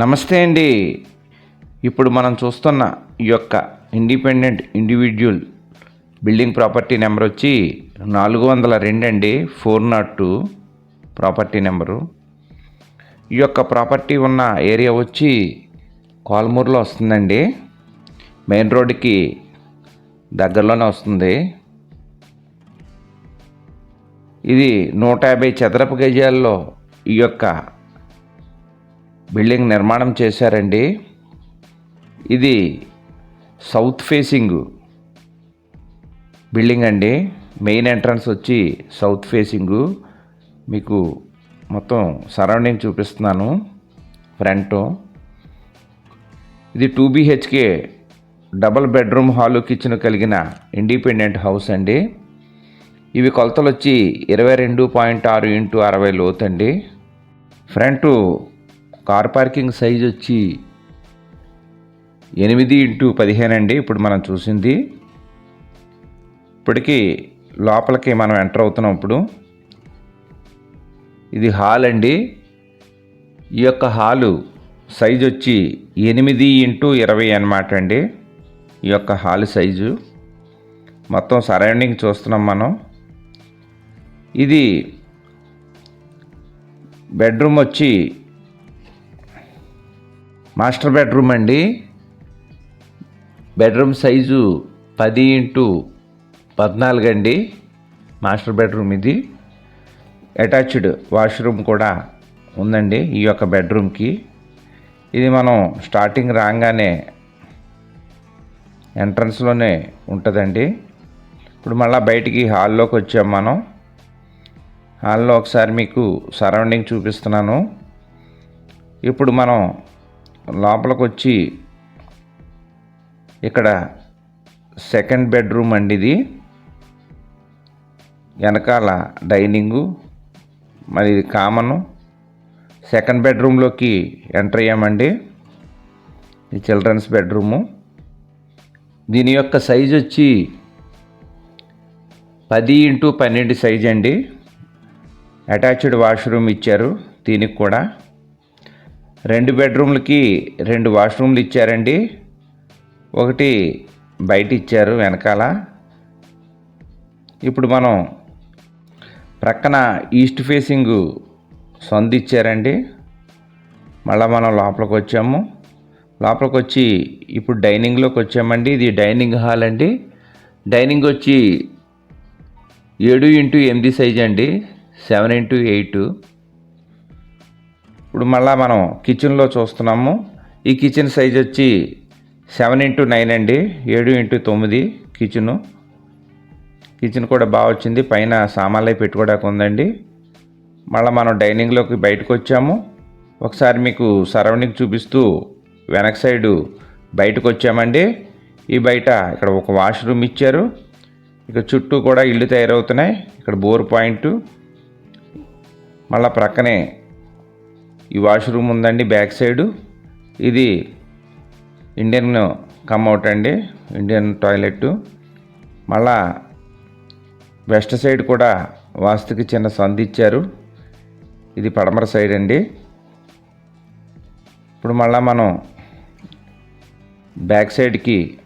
నమస్తే అండి. ఇప్పుడు మనం చూస్తున్న ఈ యొక్క independent individual building property number వచ్చి నాలుగు వందల రెండు అండి four not two property number. ఈ యొక్క ప్రాపర్టీ ఉన్న ఏరియా వచ్చి కోల్మూరులో వస్తుందండి. మెయిన్ రోడ్డుకి దగ్గరలోనే వస్తుంది. ఇది నూట యాభై చదరపు గజాల్లో ఈ యొక్క బిల్డింగ్ నిర్మాణం చేశారండి. ఇది సౌత్ ఫేసింగ్ బిల్డింగ్ అండి. మెయిన్ ఎంట్రన్స్ వచ్చి సౌత్ ఫేసింగ్. మీకు మొత్తం సరౌండింగ్ చూపిస్తున్నాను ఫ్రంట్. ఇది two BHK double bedroom hall kitchen కలిగిన ఇండిపెండెంట్ హౌస్ అండి. ఇవి కొలతలు వచ్చి ఇరవై రెండు పాయింట్ ఆరు ఇంటూ అరవై లోతండి ఫ్రంట్ కార్ పార్కింగ్ సైజ్ వచ్చి ఎనిమిది ఇంటూ పదిహేను అండి. ఇప్పుడు మనం చూసింది. ఇప్పటికీ లోపలికి మనం ఎంటర్ అవుతున్నాం ఇప్పుడు. ఇది హాల్ అండి. ఈ యొక్క హాలు సైజు వచ్చి ఎనిమిది ఇంటూ ఇరవై అనమాట అండి. ఈ యొక్క హాల్ సైజు. మొత్తం సరౌండింగ్ చూస్తున్నాం మనం. ఇది బెడ్రూమ్ వచ్చి మాస్టర్ బెడ్రూమ్ అండి. బెడ్రూమ్ సైజు పది ఇంటూ పద్నాలుగు అండి. మాస్టర్ బెడ్రూమ్ ఇది. అటాచ్డ్ వాష్రూమ్ కూడా ఉందండి ఈ యొక్క బెడ్రూమ్కి. ఇది మనం స్టార్టింగ్ రాగానే ఎంట్రన్స్లోనే ఉంటుందండి. ఇప్పుడు మళ్ళీ బయటికి హాల్లోకి వచ్చాం మనం. హాల్లో ఒకసారి మీకు సరౌండింగ్ చూపిస్తున్నాను. ఇప్పుడు మనం లోపలికి వచ్చి ఇక్కడ సెకండ్ బెడ్రూమ్ అండి ఇది. వెనకాల డైనింగు మరి ఇది కామను. సెకండ్ బెడ్రూమ్లోకి ఎంటర్ అయ్యామండి. ఈ చిల్డ్రన్స్ బెడ్రూము. దీని యొక్క సైజ్ వచ్చి పది ఇంటూ పన్నెండు సైజ్ అండి. అటాచ్డ్ వాష్రూమ్ ఇచ్చారు దీనికి కూడా. రెండు బెడ్రూమ్లకి రెండు వాష్రూమ్లు ఇచ్చారండి. ఒకటి బయట ఇచ్చారు వెనకాల. ఇప్పుడు మనం ప్రక్కన ఈస్ట్ ఫేసింగ్ సొంత ఇచ్చారండి. మళ్ళీ మనం లోపలికి వచ్చాము. లోపలికి వచ్చి ఇప్పుడు డైనింగ్లోకి వచ్చామండి. ఇది డైనింగ్ హాల్ అండి. డైనింగ్ వచ్చి ఏడు ఇంటూ ఎనిమిది సైజ్ అండి. Seven into eight. ఇప్పుడు మళ్ళీ మనం కిచెన్లో చూస్తున్నాము. ఈ కిచెన్ సైజ్ వచ్చి సెవెన్ ఇంటూ నైన్ అండి. ఏడు ఇంటూ తొమ్మిది కిచెను కిచెన్ కూడా బాగా వచ్చింది. పైన సామాన్లు పెట్టుకోవడానికి ఉందండి. మళ్ళీ మనం డైనింగ్లోకి బయటకు వచ్చాము. ఒకసారి మీకు సరౌండింగ్ చూపిస్తూ వెనక సైడు బయటకు వచ్చామండి. ఈ బయట ఇక్కడ ఒక వాష్రూమ్ ఇచ్చారు. ఇక్కడ చుట్టూ కూడా ఇల్లు తయారవుతున్నాయి. ఇక్కడ బోర్ పాయింట్ మళ్ళా ప్రక్కనే ఈ వాష్రూమ్ ఉందండి బ్యాక్ సైడు. ఇది ఇండియన్ కమ్అవుట్ అండి ఇండియన్ టాయిలెట్ మళ్ళా వెస్ట్ సైడ్ కూడా వాస్తుకి చిన్న సందు ఇచ్చారు. ఇది పడమర సైడ్ అండి. ఇప్పుడు మళ్ళా మనం బ్యాక్ సైడ్కి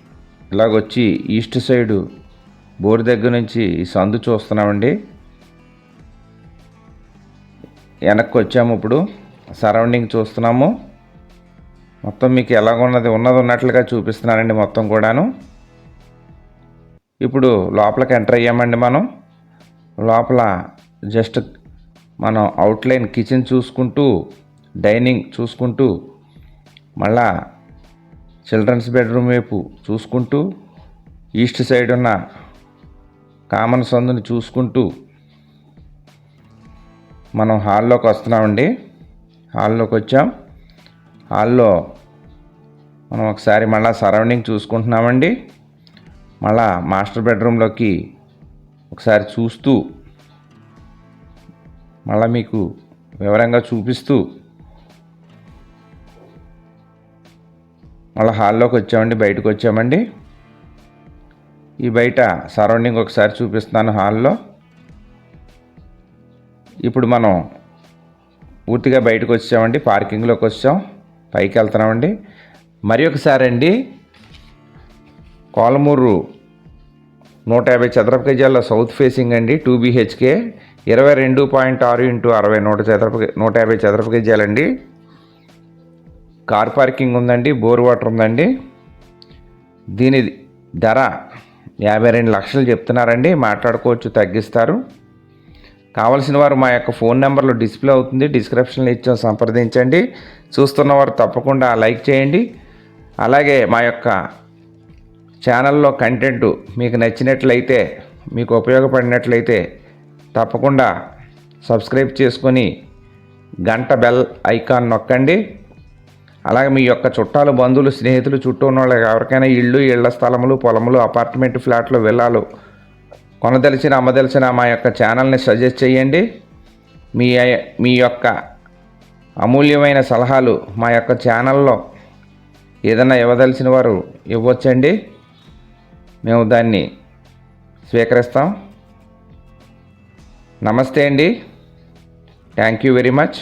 ఇలాగొచ్చి ఈస్ట్ సైడు బోర్ దగ్గర నుంచి ఈ సందు చూస్తున్నామండి. వెనక్కి వచ్చాము ఇప్పుడు. సరౌండింగ్ చూస్తున్నాము. మొత్తం మీకు ఎలాగున్నది ఉన్నది ఉన్నది ఉన్నట్లుగా చూపిస్తున్నానండి మొత్తం కూడాను. ఇప్పుడు లోపలికి ఎంటర్ అయ్యామండి మనం. లోపల జస్ట్ మనం అవుట్లైన్ కిచెన్ చూసుకుంటూ డైనింగ్ చూసుకుంటూ మళ్ళా చిల్డ్రన్స్ బెడ్రూమ్ వైపు చూసుకుంటూ ఈస్ట్ సైడ్ ఉన్న కామన్ సందుని చూసుకుంటూ మనం హాల్లోకి వస్తున్నామండి. హాల్లోకి వచ్చాం. హాల్లో మనం ఒకసారి మళ్ళీ సరౌండింగ్ చూసుకుంటున్నామండి. మళ్ళా మాస్టర్ బెడ్రూమ్లోకి ఒకసారి చూస్తూ మళ్ళీ మీకు వివరంగా చూపిస్తూ మళ్ళీ హాల్లోకి వచ్చామండి బయటకు వచ్చామండి. ఈ బయట సరౌండింగ్ ఒకసారి చూపిస్తున్నాను హాల్లో. ఇప్పుడు మనం పూర్తిగా బయటకు వచ్చామండి పార్కింగ్లోకి వచ్చాం పైకి వెళ్తున్నామండి. మరి ఒకసారి అండి కోలమూరు నూట యాభై చదరపు గజాల సౌత్ ఫేసింగ్ అండి టూ బీహెచ్కే ఇరవై రెండు పాయింట్ ఆరు ఇంటూ అరవై నూట చదరపు నూట యాభై చదరపు గజాలండి. కార్ పార్కింగ్ ఉందండి బోర్ వాటర్ ఉందండి. దీని ధర యాభై రెండు లక్షలు చెప్తున్నారండి మాట్లాడుకోవచ్చు తగ్గిస్తారు. కావలసిన వారు మా యొక్క ఫోన్ నెంబర్లో డిస్ప్లే అవుతుంది. డిస్క్రిప్షన్లో ఇచ్చాం సంప్రదించండి. చూస్తున్న వారు తప్పకుండా లైక్ చేయండి. అలాగే మా యొక్క ఛానల్లో కంటెంట్ మీకు నచ్చినట్లయితే మీకు ఉపయోగపడినట్లయితే తప్పకుండా సబ్స్క్రైబ్ చేసుకొని గంట బెల్ ఐకాన్ నొక్కండి. అలాగే మీ యొక్క చుట్టాలు బంధువులు స్నేహితులు చుట్టూ ఉన్న వాళ్ళకి ఎవరికైనా ఇళ్ళు ఇళ్ళ స్థలములు పొలములు అపార్ట్మెంట్ ఫ్లాట్లు వెళ్ళాలి కొనదలిచిన అమ్మదలిచిన మా యొక్క ఛానల్ని సజెస్ట్ చేయండి. మీ మీ యొక్క అమూల్యమైన సలహాలు మా యొక్క ఛానల్లో ఏదైనా ఇవ్వదలిసిన వారు ఇవ్వచ్చండి. మేము దాన్ని స్వీకరిస్తాం. నమస్తే అండి. థ్యాంక్ యూ వెరీ మచ్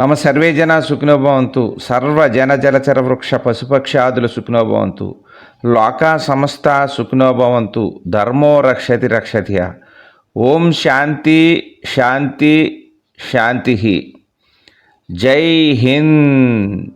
మమ సర్వే జన సుఖినోభవంతు సర్వ జన జలచర వృక్ష పశుపక్షి పశుపక్షాదులు సుఖినోభవంతు లోకా సమస్త సుఖినోభవంతు ధర్మో రక్షతి రక్షతియ ఓం శాంతి శాంతి శాంతి. జై హింద్.